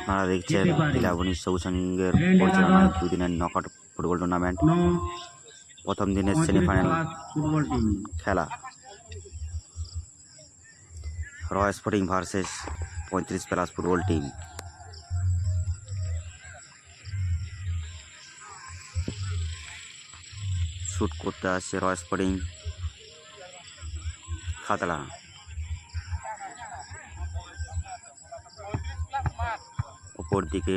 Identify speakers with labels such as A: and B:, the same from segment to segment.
A: আপনারা দেখছেন। ইলাবনী সবুজ
B: রেড
A: পরিচালনায় দুদিনের নকআউট ফুটবল টুর্নামেন্ট প্রথম দিনের সেমিফাইনাল খেলা রয়্যাল স্পোর্টিং ভার্সেস পঁয়ত্রিশ প্লাস ফুটবল টিম শ্যুট করতে আসছে রয়্যাল স্পোর্টিং খাতড়া ওপর দিকে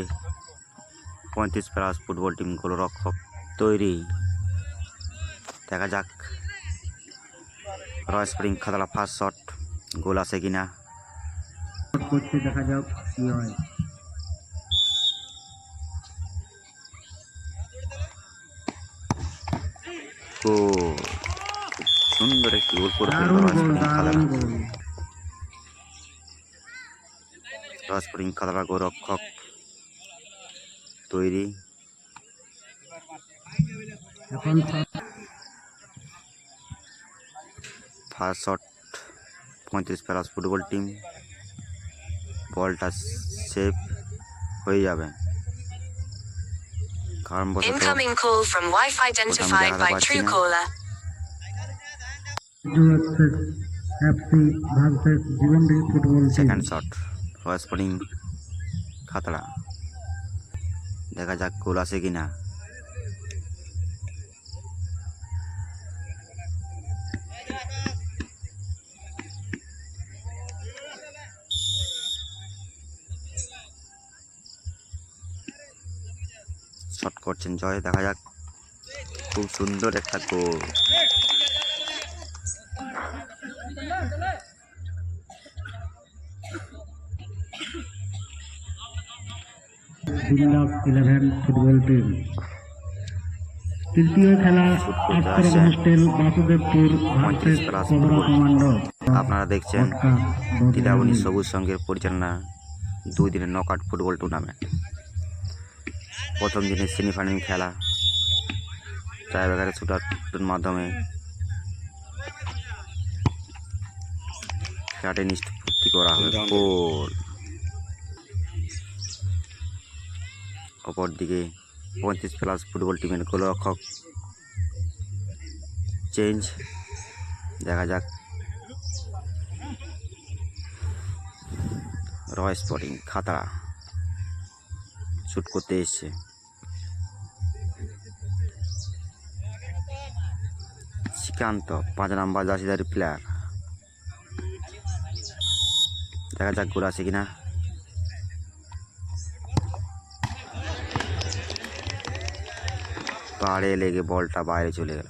A: পঁয়ত্রিশ প্লাস ফুটবল টিম গোলরক্ষক তৈরি। দেখা যাক। Royal Spring Khatra first shot goal আছে কিনা?
B: করছে দেখা যাক কি হয়।
A: সুন্দর একটি গোল করে ফেলল
B: দারুণ
A: রয়্যাল
B: গোল
A: স্প্রিং
B: দারুণ
A: Khatra
B: goal.
A: Royal Spring Khatra গোলরক্ষক তৈরি।
B: এখন
A: ফার্স্ট শট পঁয়ত্রিশ প্লাস ফুটবল টিম। বলটা সেভ হয়ে যাবে। কারণ বশত
C: Incoming call from Wi-Fi identified by Truecaller.
B: FC versus Jibanadi football team.
A: Second shot sporting Khatra. দেখা যাক গোল আছে কিনা। শট করছেন জয় দেখা যাক। খুব সুন্দর একটা goal.
B: Buildup eleven football team তৃতীয় খেলা আটকর হোস্টেল বাসুদেবপুর ভার্সেস
A: plus
B: কমান্ডো।
A: আপনারা দেখছেন লীলাবনী সবুজ সংঘের পরিচালনা দুই দিনের নকআউট ফুটবল টুর্নামেন্ট প্রথম দিনের সেমিফাইনাল খেলা ট্রাইবেকারের শুটারের মাধ্যমে খেলাটি নিষ্পত্তি করা হবে গোল অপরদিকে পঁয়ত্রিশ প্লাস ফুটবল টিমের গোলরক্ষক। চেঞ্জ দেখা যাক। রয় স্পোর্টিং খাতড়া শ্যুট করতে এসছে। শ্রীকান্ত, পাঁচ নাম্বার জাসিদারি প্লেয়ার দেখা যাক গোল আছে কিনা। পাড়ে লেগে বলটা বাইরে চলে গেল।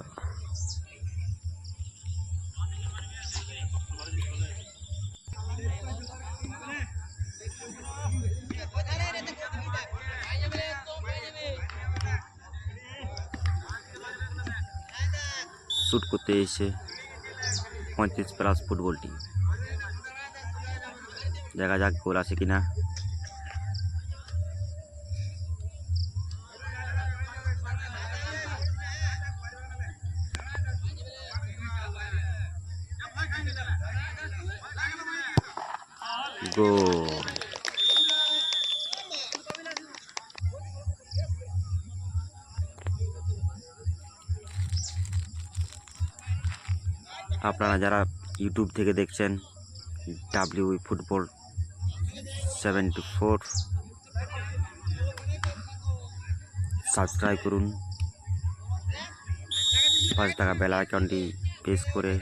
A: শ্যুট করতে এসে পঁয়ত্রিশ প্লাস ফুটবল টিম দেখা যাক গোল আছে কিনা। গোল আপনারা যারা ইউটিউব থেকে দেখছেন W football seventy four subscribe করুন। পাঁচ টাকা বেলা আইকনটি প্রেস করে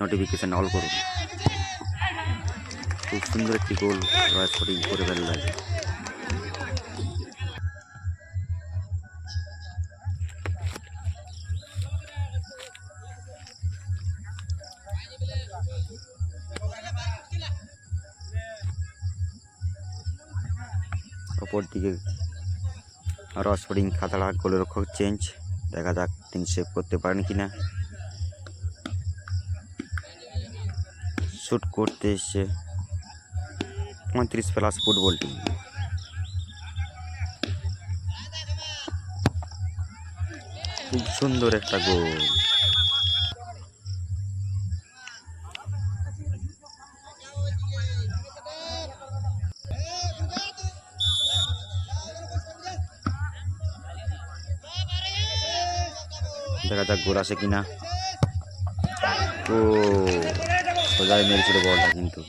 A: নোটিফিকেশান অল করুন। খুব সুন্দর একটি গোল রয়্যাল স্পোর্টিং করে ফেললেন। অপর দিকে রস স্পোর্টিং খাতড়া গোলরক্ষক চেঞ্জ। দেখা যাক তিনি সেভ করতে পারেন কিনা। শ্যুট করতে এসছে পঁয়ত্রিশ প্লাস ফুটবল টিম। খুব সুন্দর একটা গোল। দেখা যাক গোল আছে কিনা। ও, সোজাই মেরেছিল বলটা কিন্তু।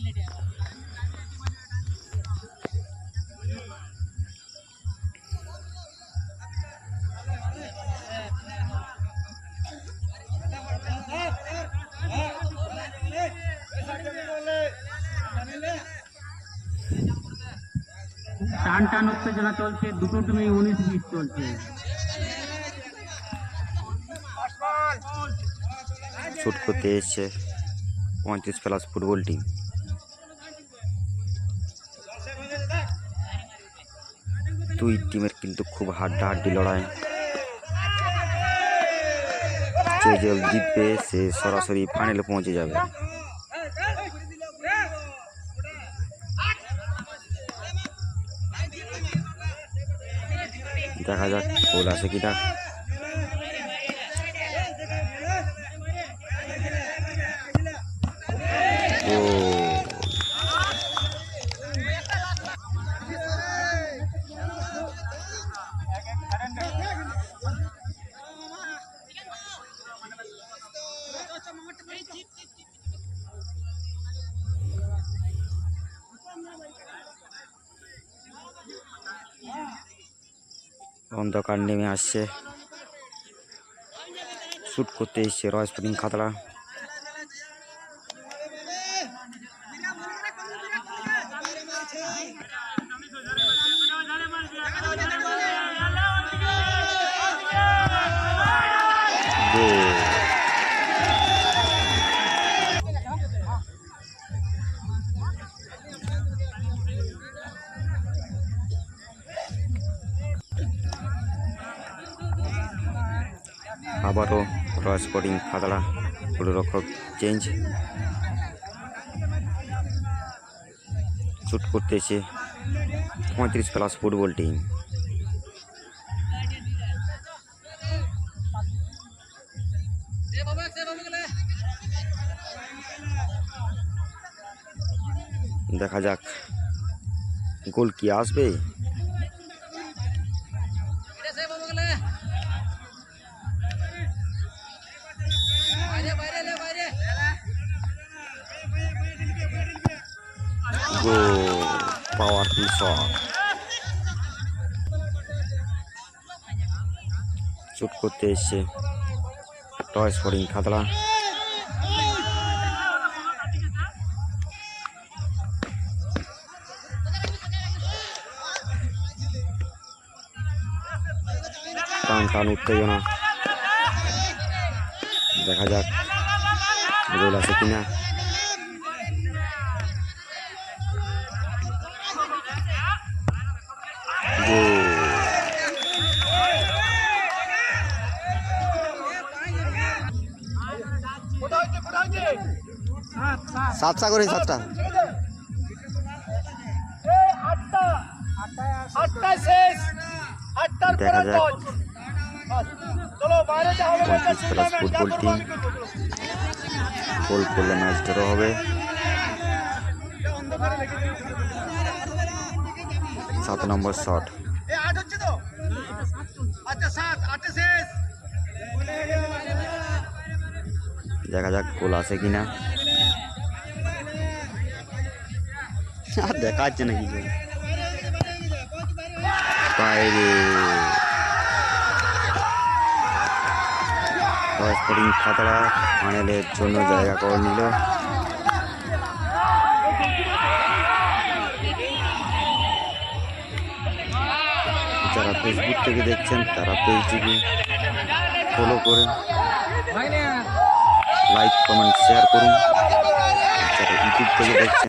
B: টান টান উত্তেজনা চলছে, দুটো টিমে উনিশ বিশ চলছে।
A: শুট করতে এসছে পঁয়ত্রিশ প্লাস ফুটবল টিম দুই টিমের কিন্তু খুব হাড্ডাহাড্ডি লড়াই। যে জল জিতবে, সে সরাসরি ফাইনালে পৌঁছে যাবে। দেখা যাক গোল আছে কিনা। অন্ধকার নেমে আসছে। শ্যুট করতে এসছে রয় স্পোর্টিং খাতড়া গোল আবারও রয় স্পোর্টিং খাতড়া গোলরক্ষক চেঞ্জ। শ্যুট করতে এসে পঁয়ত্রিশ প্লাস ফুটবল টিম। দেখা যাক গোল কি আসবে। গোল পাওয়ারফুল শট শুট করতে এসছে। টয় স্পোর্টিং খাতড়া টান টান উত্তেজনা। দেখা যাক গোল আছে কিনা। সাতটা করে সাতটা। দেখা যাক। পঁয়ত্রিশ প্লাস ফুটবল টিম গোল করলে ম্যাচ ড্র হবে। সাত নম্বর শট। দেখা যাক গোল আছে কিনা। আর দেখা যাচ্ছে গোল বাইরে। স্পোর্টিং খাতড়া ফাইনালের জন্য জায়গা করে নিল। যারা ফেসবুক থেকে দেখছেন তারা পেজটিকে ফলো করে লাইক কমেন্ট শেয়ার করুন। যারা ইউটিউব থেকে দেখছেন